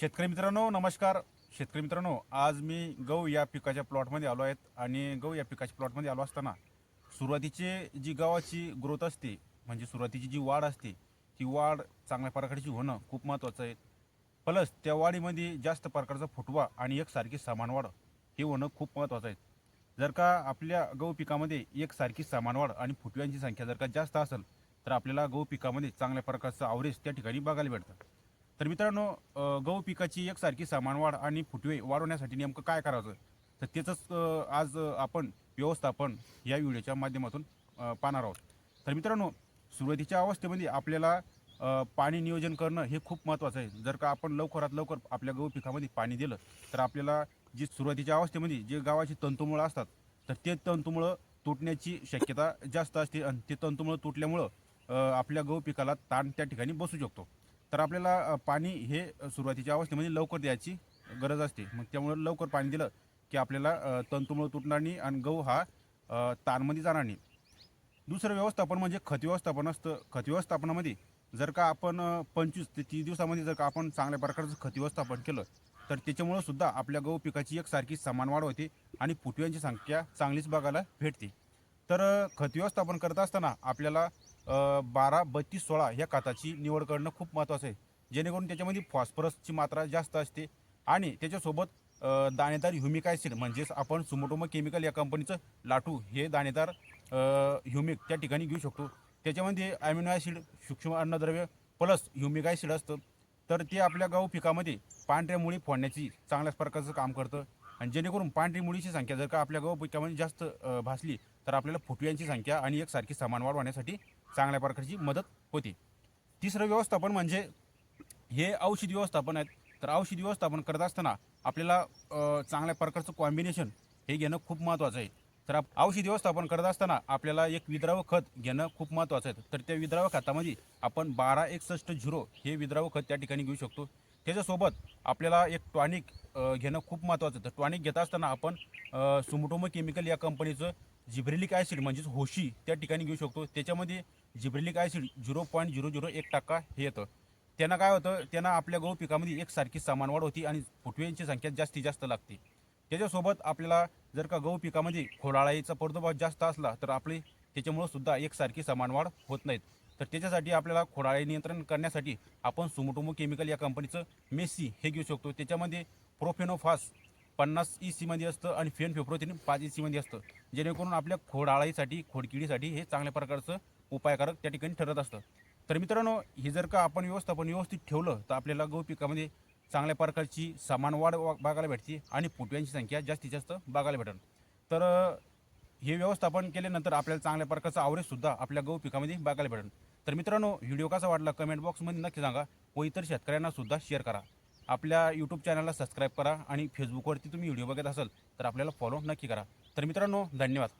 शेतकरी मित्रांनो नमस्कार. शेतकरी मित्रांनो आज मी गहू या पिकाच्या प्लॉटमध्ये आलो आहेत आणि गहू या पिकाच्या प्लॉटमध्ये आलो असताना सुरुवातीचे जी गव्हाची ग्रोथ असते म्हणजे सुरुवातीची जी वाढ असते ती वाढ चांगल्या प्रकारची होणं खूप महत्त्वाचं आहे. प्लस त्या वाढीमध्ये जास्त प्रकारचा फुटवा आणि एकसारखी समान वाढ हे होणं खूप महत्त्वाचं आहे. जर का आपल्या गहू पिकामध्ये एकसारखी समान वाढ आणि फुटव्यांची संख्या जर का जास्त असेल तर आपल्याला गहू पिकामध्ये चांगल्या प्रकारचं आवरेज त्या ठिकाणी बघायला भेटतं. तर मित्रांनो गहू पिकाची एकसारखी समान वाढ आणि फुटवे वाढवण्यासाठी नेमकं काय करायचं? तर त्याचंच आज आपण व्यवस्थापन या व्हिडिओच्या माध्यमातून पाहणार आहोत. तर मित्रांनो सुरुवातीच्या अवस्थेमध्ये आपल्याला पाणी नियोजन करणं हे खूप महत्त्वाचं आहे. जर का आपण लवकरात लवकर आपल्या गहू पिकामध्ये पाणी दिलं तर आपल्याला जी सुरुवातीच्या अवस्थेमध्ये जे गावाची तंतुमुळं असतात तर ते तंतुमुळं तुटण्याची शक्यता जास्त असते आणि ते तंतुमुळं तुटल्यामुळं आपल्या गहू पिकाला ताण त्या ठिकाणी बसू शकतो. तर आपल्याला पाणी हे सुरुवातीच्या अवस्थेमध्ये लवकर द्यायची गरज असते. मग त्यामुळे लवकर पाणी दिलं की आपल्याला तंतुमळ तंतुमुळं तुटणार नाही आणि गहू हा तारमध्ये जाणार नाही दुसरं व्यवस्थापन म्हणजे खत व्यवस्थापन असतं. खत व्यवस्थापनामध्ये जर का आपण पंचवीस ते तीस दिवसामध्ये जर का आपण चांगल्या प्रकारचं खत व्यवस्थापन केलं तर त्याच्यामुळं सुद्धा आपल्या गहू पिकाची एकसारखी समान वाढ होते आणि फुटव्यांची संख्या चांगलीच बघायला भेटते. तर खत व्यवस्थापन करत असताना आपल्याला बारा बत्तीस सोळा ह्या खताची निवड करणं खूप महत्त्वाचं आहे. जेणेकरून त्याच्यामध्ये फॉस्फरसची मात्रा जास्त असते आणि त्याच्यासोबत दाणेदार ह्युमिक ॲसिड म्हणजेच आपण सुमोटोमो केमिकल या कंपनीचं लाटू हे दाणेदार ह्युमिक त्या ठिकाणी घेऊ शकतो. त्याच्यामध्ये ॲमिनो ॲसिड सूक्ष्म अन्नद्रव्य प्लस ह्युमिक ॲसिड असतं. तर ते आपल्या गहू पिकामध्ये पांढऱ्या मुळी फोडण्याची चांगल्याच प्रकारचं काम करतं. आणि जेणेकरून पांढरी मुळीची संख्या जर का आपल्या गहू पिकामध्ये जास्त भासली तर आपल्याला फुटव्यांची संख्या आणि एकसारखी समान वाढ होण्यासाठी चांगल्या प्रकारची मदत होते. तिसरं व्यवस्थापन म्हणजे हे औषधी व्यवस्थापन आहेत. तर औषधी व्यवस्थापन करत असताना आपल्याला चांगल्या प्रकारचं कॉम्बिनेशन हे घेणं खूप महत्त्वाचं आहे. तर आप- औषधी व्यवस्थापन करत असताना आपल्याला एक विद्राव खत घेणं खूप महत्त्वाचं आहे. तर त्या विद्राव खतामध्ये आपण बारा एकसष्ट झिरो हे विद्राव खत त्या ठिकाणी घेऊ शकतो. त्याच्यासोबत आपल्याला एक टॉनिक घेणं खूप महत्त्वाचं आहे. तर टॉनिक घेत असताना आपण सुमटोमो केमिकल या कंपनीचं जिब्रेलिक ॲसिड म्हणजेच होशी त्या ठिकाणी घेऊ शकतो. त्याच्यामध्ये gibberellic acid zero point zero zero एक टक्का हे येतं. त्यांना काय होतं? त्यांना आपल्या गहू पिकामध्ये एकसारखी समान वाढ होती आणि फुटव्यांची संख्या जास्तीत जास्त लागते. त्याच्यासोबत आपल्याला जर का गहू पिकामध्ये खोडाळाईचा प्रादुर्भाव जास्त असला तर आपली त्याच्यामुळं सुद्धा एकसारखी समान वाढ होत नाहीत. तर त्याच्यासाठी आपल्याला खोडाळी नियंत्रण करण्यासाठी आपण सुमोटोमो केमिकल या कंपनीचं मेसी हे घेऊ शकतो. त्याच्यामध्ये प्रोफेनोफास पन्नास ई सीमध्ये असतं आणि फेन फेब्रोथिन पाच ई सीमध्ये असतं. जेणेकरून आपल्या खोडाळाईसाठी खोडकिडीसाठी हे चांगल्या प्रकारचं उपायकारक त्या ठिकाणी ठरत असतं. तर मित्रांनो हे जर का आपण व्यवस्थापन व्यवस्थित ठेवलं तर आपल्याला गहू पिकामध्ये चांगल्या प्रकारची समान वाढ वा- बघायला भेटते आणि फुटव्यांची संख्या जास्तीत जास्त बघायला भेटेल तर हे व्यवस्थापन केल्यानंतर आपल्याला चांगल्या प्रकारचा आवरेजसुद्धा आपल्या गहू पिकामध्ये बघायला भेटेल तर मित्रांनो व्हिडिओ कसा वाटला कमेंट बॉक्समध्ये नक्की सांगा व इतर शेतकऱ्यांनासुद्धा शेअर करा. आपल्या यूट्यूब चॅनलला सबस्क्राईब करा आणि फेसबुकवरती तुम्ही व्हिडिओ बघत असाल तर आपल्याला फॉलो नक्की करा. तर मित्रांनो धन्यवाद.